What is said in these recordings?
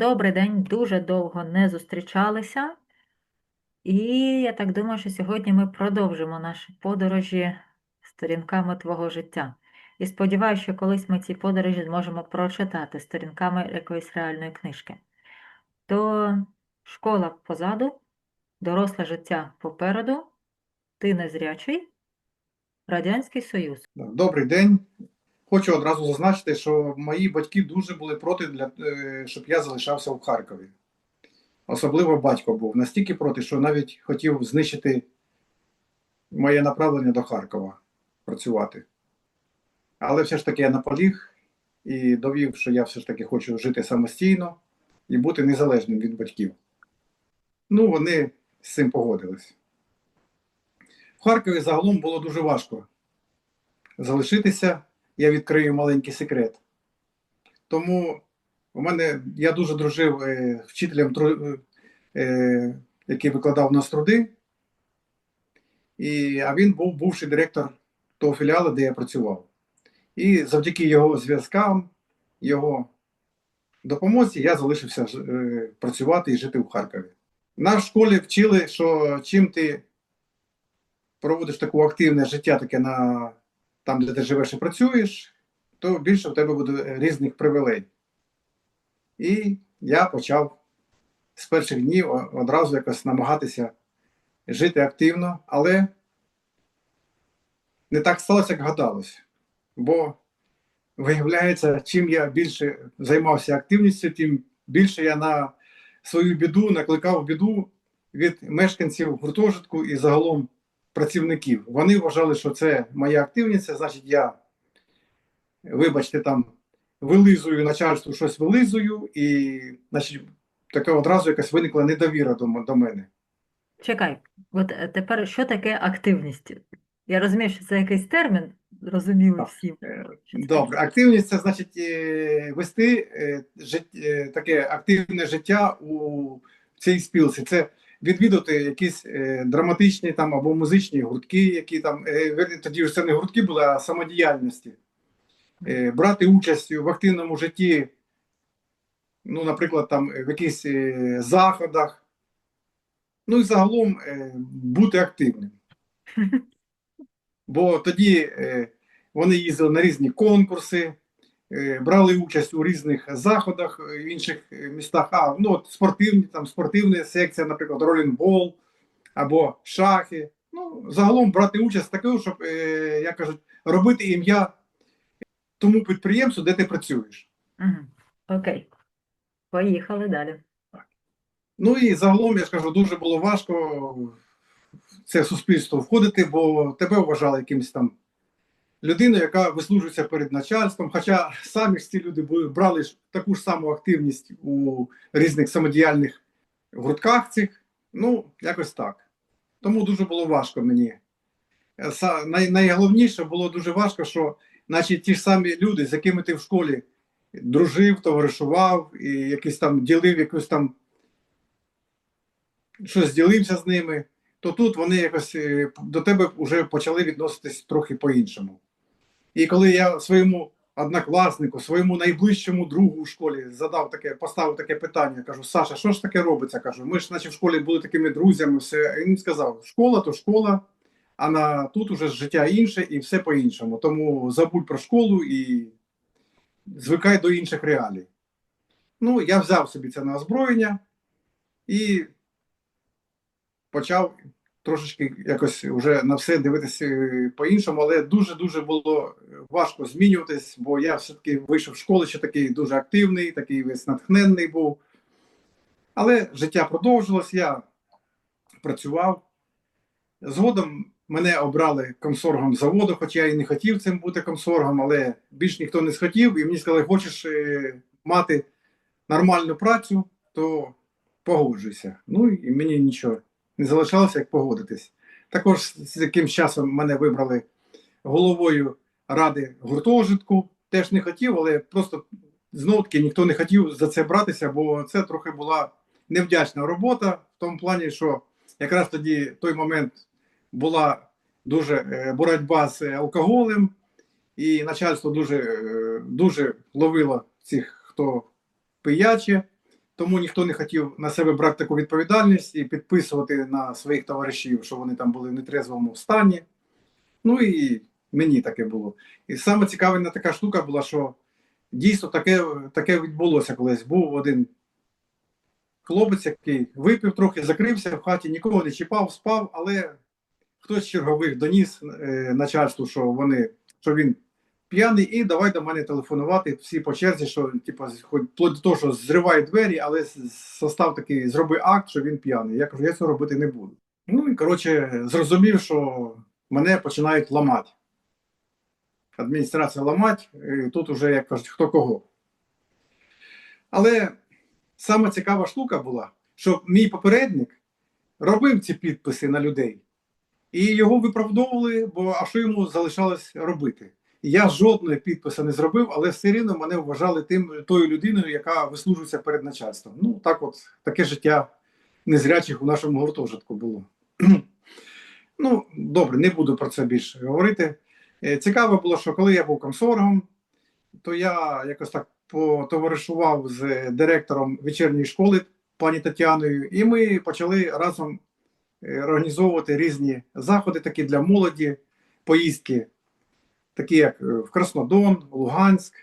Добрий день, дуже довго не зустрічалися. І я так думаю, що сьогодні ми продовжимо наші подорожі сторінками твого життя. І сподіваюся, що колись ми ці подорожі зможемо прочитати сторінками якоїсь реальної книжки. То школа позаду, доросле життя попереду, ти незрячий, Радянський Союз. Добрий день. Хочу одразу зазначити, що мої батьки дуже були проти, для, е, щоб я залишався в Харкові. Особливо батько був настільки проти, що навіть хотів знищити моє направлення до Харкова працювати. Але все ж таки я наполіг і довів, що я все ж таки хочу жити самостійно і бути незалежним від батьків. Ну, вони з цим погодились. В Харкові загалом було дуже важко залишитися. Я відкрию маленький секрет. Тому у мене я дуже дружив е, вчителем, е, який викладав у нас труди. І, а він був бувший директор того філіалу, де я працював. І завдяки його зв'язкам, його допомозі, я залишився е, працювати і жити в Харкові. Нас в школі вчили, що чим ти проводиш таке активне життя таке на там, де ти живеш і працюєш, то більше в тебе буде різних привілей. І я почав з перших днів одразу якось намагатися жити активно, але не так сталося, як гадалось. Бо, виявляється, чим я більше займався активністю, тим більше я на свою біду накликав біду від мешканців гуртожитку і загалом працівників. Вони вважали, що це моя активність, це значить, я, вибачте, там вилизую начальству щось вилизую, і значить, таке одразу якась виникла недовіра до, до мене. Чекай, от е, тепер що таке активність? Я розумію, що це якийсь термін, зрозумілий Так. всім. Е, Добре, активність це значить е, вести жит- таке активне життя у цій спілці. Це відвідати якісь е, драматичні там або музичні гуртки, які там е, тоді ж це не гуртки були, а самодіяльності. Е, Брати участь в активному житті, ну, наприклад, там в якихось е, заходах. Ну і загалом е, бути активним. Бо тоді е, вони їздили на різні конкурси, брали участь у різних заходах е, в інших е, містах. А, ну, от спортивні, там спортивна секція, наприклад, ролінбол або шахи. Ну, загалом брати участь в такому, щоб, е, як кажуть, робити ім'я тому підприємству, де ти працюєш. Окей. Поїхали далі. Ну і загалом, я ж кажу, дуже було важко в це суспільство входити, бо тебе вважали якимось там людиною, яка вислужується перед начальством. Хоча самі ж ці люди брали ж таку ж саму активність у різних самодіяльних гуртках цих. Ну, якось так. Тому дуже було важко мені. Е, Най, найголовніше було дуже важко, що наче ті ж самі люди, з якими ти в школі дружив, товаришував і якийсь там ділив якусь там щось ділився з ними, то тут вони якось е, до тебе вже почали відноситись трохи по-іншому. І коли я своєму однокласнику, своєму найближчому другу в школі задав таке, поставив таке питання, кажу: Саша, що ж таке робиться? Кажу, ми ж наче в школі були такими друзями, все. І він сказав: школа то школа, а на тут уже життя інше і все по-іншому. Тому забудь про школу і звикай до інших реалій. Ну, я взяв собі це на озброєння і почав трошечки якось вже на все дивитися е, по-іншому, але дуже-дуже було важко змінюватись, бо я все-таки вийшов з школи, ще такий дуже активний, такий весь натхненний був. Але життя продовжилось, я працював. Згодом мене обрали комсоргом заводу, хоча я і не хотів цим бути комсоргом, але більш ніхто не схотів, і мені сказали, хочеш е, мати нормальну працю, то погоджуйся. Ну і мені нічого не залишалося, як погодитись. Також з якимсь часом мене вибрали головою ради гуртожитку. Теж не хотів, але просто знов таки ніхто не хотів за це братися, бо це трохи була невдячна робота в тому плані, що якраз тоді той момент була дуже е, боротьба з алкоголем, і начальство дуже, е, дуже ловило цих, хто пияче. Тому ніхто не хотів на себе брати таку відповідальність і підписувати на своїх товаришів, що вони там були в нетрезвому стані. Ну і мені таке було. І саме цікава така штука була, що дійсно таке, таке відбулося колись. Був один хлопець, який випив трохи, закрився в хаті, нікого не чіпав, спав, але хтось чергових доніс е, начальству, що вони, що він п'яний, і давай до мене телефонувати всі по черзі, що типу, хоч вплоть до того, що зривай двері, але состав такий, зроби акт, що він п'яний. Я кажу, я цього робити не буду. Ну і коротше, зрозумів, що мене починають ламати. Адміністрація ламать, і тут уже, як кажуть, хто кого. Але саме цікава штука була, що мій попередник робив ці підписи на людей, і його виправдовували, бо а що йому залишалось робити? Я жодної підпису не зробив, але все рівно мене вважали тим тою людиною, яка вислужується перед начальством. Ну так, от таке життя незрячих у нашому гуртожитку було. ну, добре, не буду про це більше говорити. Е, Цікаво було, що коли я був комсоргом, то я якось так потоваришував з директором вечірньої школи пані Тетяною, і ми почали разом е, організовувати різні заходи такі для молоді, поїздки, такі як е, в Краснодон, Луганськ,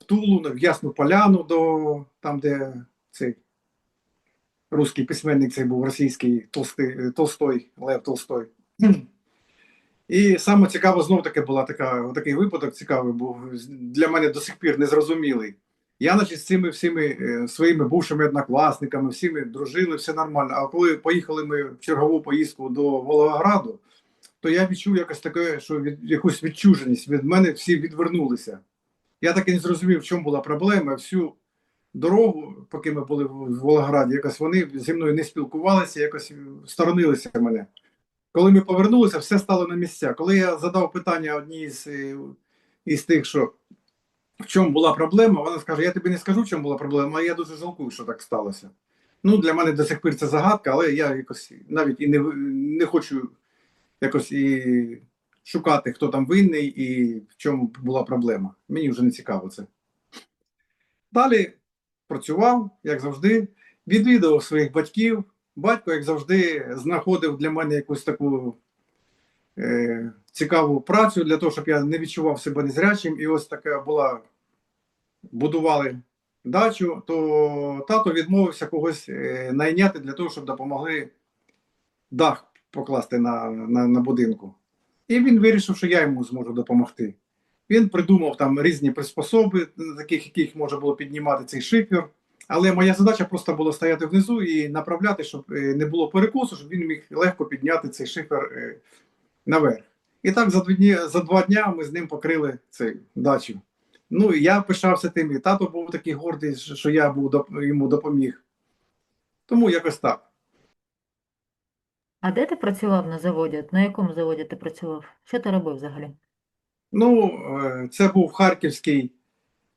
в Тулу, в Ясну Поляну, до, там, де цей русський письменник цей був російський Толстий, е, Толстой, Лев Толстой. І саме цікаво, знов таки була така, такий випадок цікавий, був для мене до сих пір незрозумілий. Я, значить, з цими всіми е, своїми бувшими однокласниками, всіми дружили, все нормально. А коли поїхали ми в чергову поїздку до Волгограду, то я відчув якось таке, що від якусь відчуженість від мене всі відвернулися. Я так і не зрозумів, в чому була проблема. Всю дорогу, поки ми були в Волгограді, якось вони зі мною не спілкувалися, якось сторонилися мене. Коли ми повернулися, все стало на місця. Коли я задав питання одній з е, із тих, що в чому була проблема, вона скаже: Я тобі не скажу, в чому була проблема, а я дуже жалкую, що так сталося. Ну, для мене до сих пір це загадка, але я якось навіть і не, не хочу якось і шукати, хто там винний і в чому була проблема. Мені вже не цікаво це. Далі працював, як завжди, відвідував своїх батьків. Батько, як завжди, знаходив для мене якусь таку е, цікаву працю для того, щоб я не відчував себе незрячим. І ось така була, будували дачу, то тато відмовився когось е, найняти для того, щоб допомогли дах покласти на, на, на будинку. І він вирішив, що я йому зможу допомогти. Він придумав там різні приспособи, таких, яких можна було піднімати цей шифер. Але моя задача просто була стояти внизу і направляти, щоб е, не було перекосу, щоб він міг легко підняти цей шифер е, наверх. І так за два дні, за два дня ми з ним покрили цю дачу. Ну і я пишався тим, і тато був такий гордий, що я був йому допоміг. Тому якось так. А де ти працював на заводі? На якому заводі ти працював? Що ти робив взагалі? Ну, е, це був Харківський,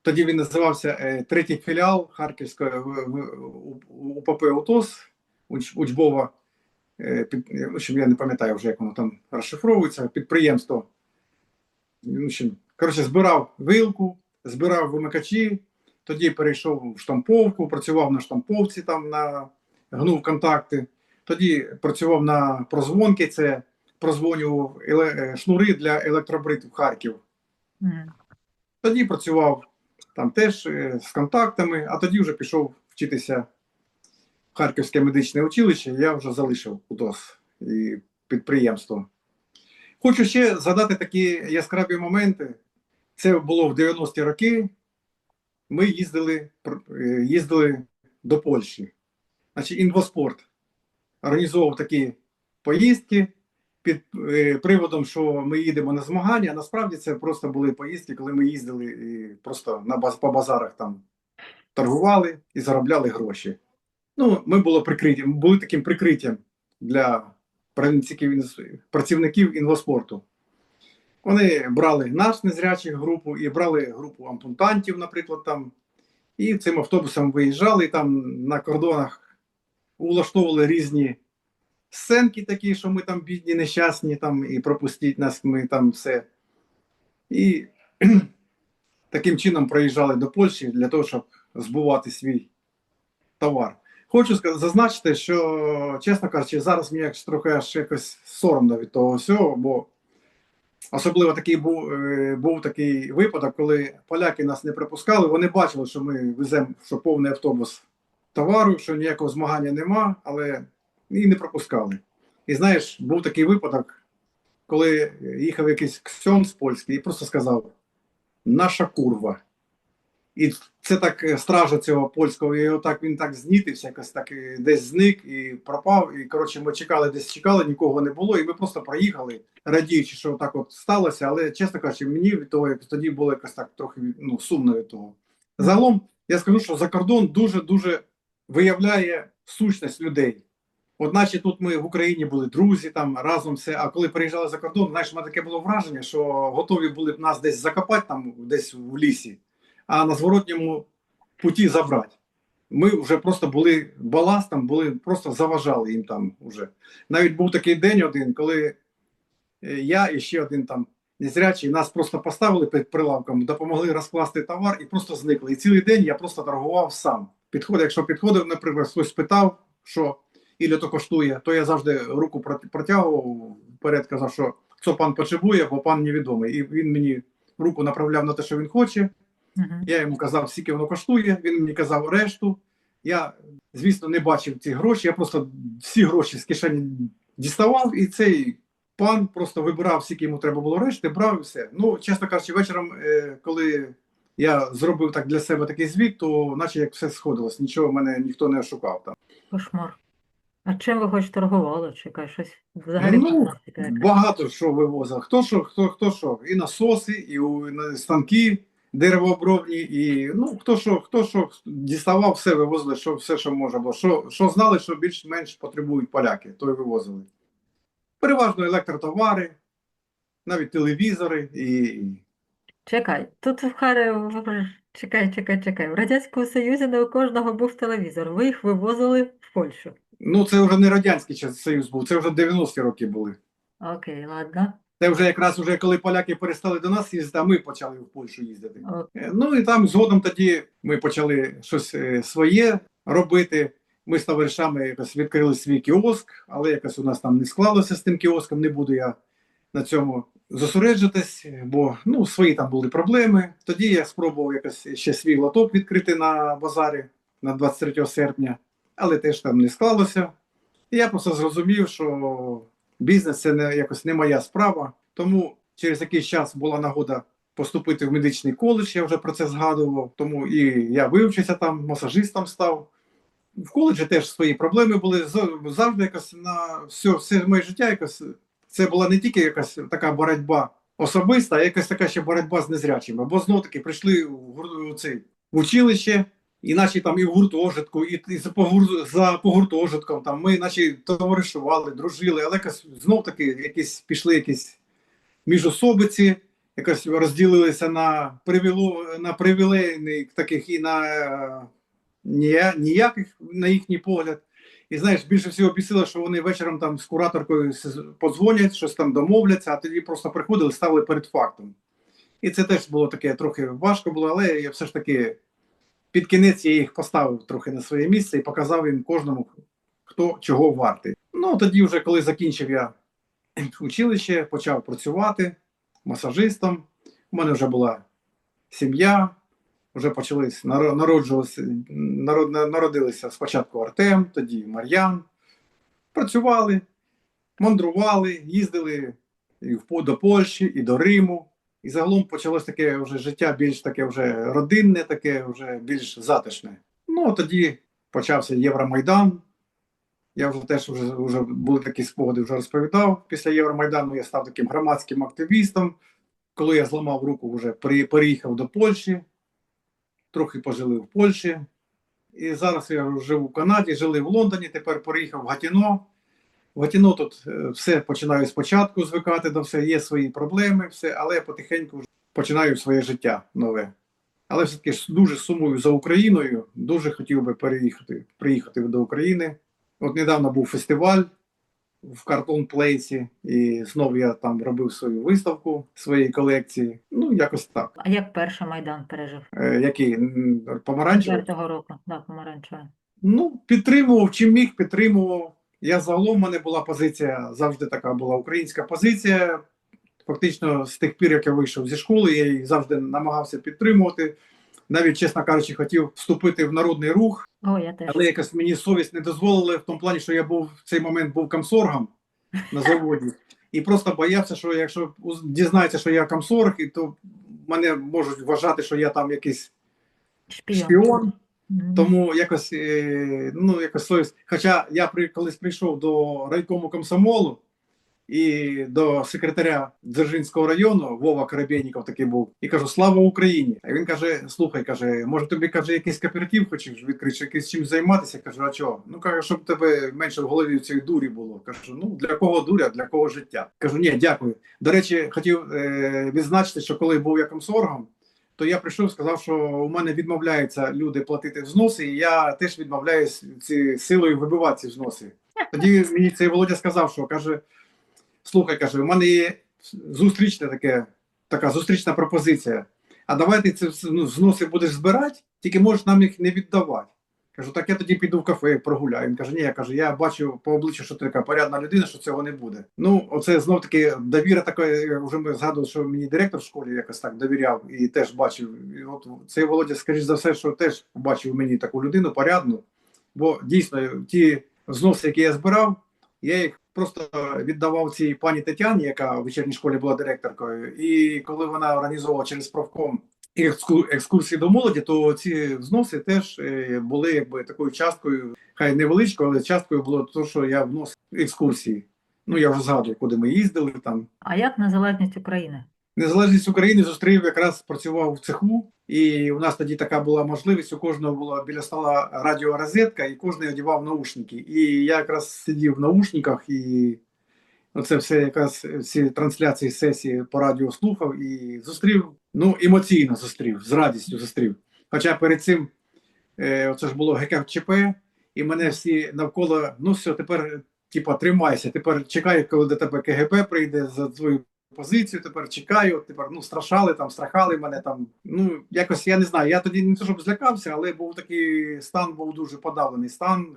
тоді він називався е, третій філіал Харківської в- УПП УТОС, Учбова, е, е, общем, я не пам'ятаю вже, як воно там розшифровується, підприємство. Общем, коротше, збирав вилку, збирав вимикачі, тоді перейшов в штамповку, працював на штамповці, там на гнув контакти. Тоді працював на прозвонки, це прозвонював е, шнури для електробрит в Харків. М. Тоді працював там теж е, з контактами, а тоді вже пішов вчитися в Харківське медичне училище. Я вже залишив УТОС і підприємство. Хочу ще згадати такі яскраві моменти. Це було в 90-ті роки. Ми їздили, е, їздили до Польщі. Значить, інвоспорт організовував такі поїздки під е, приводом, що ми їдемо на змагання. а Насправді це просто були поїздки, коли ми їздили і просто на баз, по базарах там торгували і заробляли гроші. Ну, ми були прикриті, були таким прикриттям для працівників, інвоспорту. Вони брали наш незрячих групу і брали групу ампутантів, наприклад, там, і цим автобусом виїжджали і там на кордонах улаштовували різні сценки такі, що ми там бідні, нещасні, там, і пропустіть нас, ми там все. І таким чином проїжджали до Польщі для того, щоб збувати свій товар. Хочу зазначити, що, чесно кажучи, зараз мені трохи аж якось соромно від того всього, бо особливо такий був, е, був такий випадок, коли поляки нас не пропускали. Вони бачили, що ми веземо що повний автобус товару, що ніякого змагання нема, але і не пропускали. І знаєш, був такий випадок, коли їхав якийсь ксьон з польський і просто сказав: наша курва. І це так е, стража цього польського, і його так він так знітився, якось так е, десь зник і пропав. І коротше, ми чекали, десь чекали, нікого не було, і ми просто проїхали, радіючи, що так от сталося. Але чесно кажучи, мені від того, як тоді було якось так трохи ну, сумно від того. Загалом я скажу, що за кордон дуже дуже виявляє сущність людей. От наче тут ми в Україні були друзі, там разом все. А коли приїжджали за кордон, знаєш, у мене таке було враження, що готові були б нас десь закопати там, десь в лісі, а на зворотньому путі забрати. Ми вже просто були баластом, були просто заважали їм там уже. Навіть був такий день один, коли е, я і ще один там незрячий, нас просто поставили під прилавком, допомогли розкласти товар і просто зникли. І цілий день я просто торгував сам. Підходив, якщо підходив, наприклад, хтось питав, що ілі то коштує, то я завжди руку протягував вперед, казав, що що пан потребує, бо пан невідомий. І він мені руку направляв на те, що він хоче. Мгм. Я йому казав, скільки воно коштує. Він мені казав решту. Я, звісно, не бачив ці гроші. Я просто всі гроші з кишені діставав, і цей пан просто вибирав, скільки йому треба було решти, брав і все. Ну, чесно кажучи, вечором, е, коли я зробив так для себе такий звіт, то наче як все сходилось, нічого мене ніхто не шукав там. Кошмар. А чим ви хоч торгували? Чекай, щось взагалі Ну. Багато що вивозив. Хто що, хто, хто що. І насоси, і станки деревообробні, і ну хто що, хто що діставав, все вивозили, що все, що можна було. Що, що знали, що більш-менш потребують поляки, то й вивозили. Переважно електротовари, навіть телевізори і. Чекай, тут в Харкові, чекай, чекай, чекай. В Радянському Союзі не у кожного був телевізор. Ви їх вивозили в Польщу. Ну, це вже не Радянський час- Союз був, це вже 90-ті роки були. Окей, ладно. Це вже якраз уже коли поляки перестали до нас їздити, а ми почали в Польщу їздити. О, Е, Ну і там згодом тоді ми почали щось е, своє робити. Ми з товаришами якось відкрили свій кіоск, але якось у нас там не склалося з тим кіоском. Не буду я на цьому зосереджуватись, бо ну, свої там були проблеми. Тоді я спробував якось ще свій лоток відкрити на базарі на 23 серпня, але теж там не склалося. І я просто зрозумів, що бізнес це не якось не моя справа. Тому через якийсь час була нагода поступити в медичний коледж, я вже про це згадував. Тому і я вивчився там, масажистом став. В коледжі теж свої проблеми були. Завжди якось на все, все моє життя якось це була не тільки якась така боротьба особиста, а якась така ще боротьба з незрячими. Бо знов таки прийшли в, цей, училище, і наче там і в гуртожитку, і, і за, по за по гуртожитком там ми наче товаришували, дружили, але якось знов таки якісь пішли якісь міжособиці, якось розділилися на привіло, на привілейних таких і на е, ніяких, на їхній погляд. І знаєш, більше всього бісило, що вони вечором там з кураторкою подзвонять, щось там домовляться, а тоді просто приходили, ставили перед фактом. І це теж було таке трохи важко було, але я все ж таки під кінець я їх поставив трохи на своє місце і показав їм кожному, хто чого вартий. Ну тоді, вже коли закінчив я училище, почав працювати масажистом. У мене вже була сім'я, вже почались народжувалися, народ, народилися спочатку Артем, тоді Мар'ян. Працювали, мандрували, їздили і до Польщі, і до Риму. І загалом почалось таке вже життя більш таке вже родинне, таке вже більш затишне. Ну, а тоді почався Євромайдан. Я вже теж вже, вже були такі спогади, вже розповідав. Після Євромайдану я став таким громадським активістом. Коли я зламав руку, вже переїхав до Польщі, трохи пожили в Польщі. І зараз я живу в Канаді, жили в Лондоні, тепер переїхав в Гатіно. В Гатіно тут е, все починаю спочатку звикати до все, є свої проблеми, все, але потихеньку починаю своє життя нове. Але все-таки дуже сумую за Україною, дуже хотів би переїхати, приїхати до України. От недавно був фестиваль в Картон Плейсі, і знову я там робив свою виставку своєї колекції. Ну, якось так. А як перший Майдан пережив? Е, який помаранчевий? Четвертого року, так, помаранчевий. Ну, підтримував, чим міг, підтримував. Я загалом в мене була позиція, завжди така була українська позиція. Фактично, з тих пір, як я вийшов зі школи, я її завжди намагався підтримувати. Навіть, чесно кажучи, хотів вступити в народний рух, О, я теж. але якось мені совість не дозволила в тому плані, що я був в цей момент був комсоргом на заводі, і просто боявся, що якщо дізнається, що я комсорг, і то мене можуть вважати, що я там якийсь Шпіон. шпіон. Тому якось, е, ну, якось совість. Хоча я при, колись прийшов до райкому комсомолу і до секретаря Дзержинського району, Вова Коробєніков такий був, і кажу: Слава Україні! А він каже: слухай, каже, може тобі каже, якийсь кооператив хочеш відкрити, чи якийсь чим займатися? Кажу, а чого? Ну каже, щоб тебе менше в голові цієї дурі було. Кажу, ну для кого дуря, для кого життя? Кажу, ні, дякую. До речі, хотів е, відзначити, що коли був я комсоргом, то я прийшов, сказав, що у мене відмовляються люди платити взноси, і я теж відмовляюсь ці силою вибивати ці взноси. Тоді мені цей Володя сказав, що каже: слухай, каже, у мене є зустрічне таке, така зустрічна пропозиція. А давай ти ці ну, взноси будеш збирати, тільки можеш нам їх не віддавати. Кажу, так я тоді піду в кафе, прогуляю. Він каже, ні, я кажу, я бачу по обличчю, що ти така порядна людина, що цього не буде. Ну, оце знов таки довіра така, я вже ми згадували, що мені директор в школі якось так довіряв і теж бачив. І от цей Володя, скоріш за все, що теж побачив у мені таку людину порядну. Бо дійсно ті взноси, які я збирав, я їх просто віддавав цій пані Тетяні, яка в вечірній школі була директоркою. І коли вона організовувала через екску- екскурсії до молоді, то ці взноси теж е, були якби такою часткою, хай невеличкою, але часткою було те, що я вносив екскурсії. Ну я вже згадую, куди ми їздили там. А як незалежність України? Незалежність України зустрів, якраз працював в цеху, і у нас тоді така була можливість. У кожного була біля стола радіорозетка, і кожен одягав наушники. І я якраз сидів в наушниках, і оце все якраз ці трансляції сесії по радіо слухав і зустрів. Ну, емоційно зустрів, з радістю зустрів. Хоча перед цим е, оце ж було ГКЧП, і мене всі навколо, ну все, тепер типа тримайся, тепер чекаю, коли до тебе КГБ прийде за твою позицію, тепер чекаю, тепер ну страшали там, страхали мене там. Ну якось я не знаю. Я тоді не то, щоб злякався, але був такий стан, був дуже подавлений стан.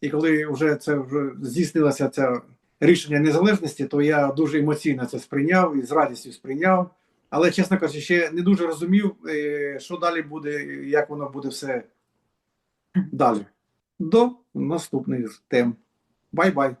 І коли вже це вже здійснилося це рішення незалежності, то я дуже емоційно це сприйняв і з радістю сприйняв. Але, чесно кажучи, ще не дуже розумів, е, що далі буде, як воно буде все далі. До наступних тем. Бай-бай.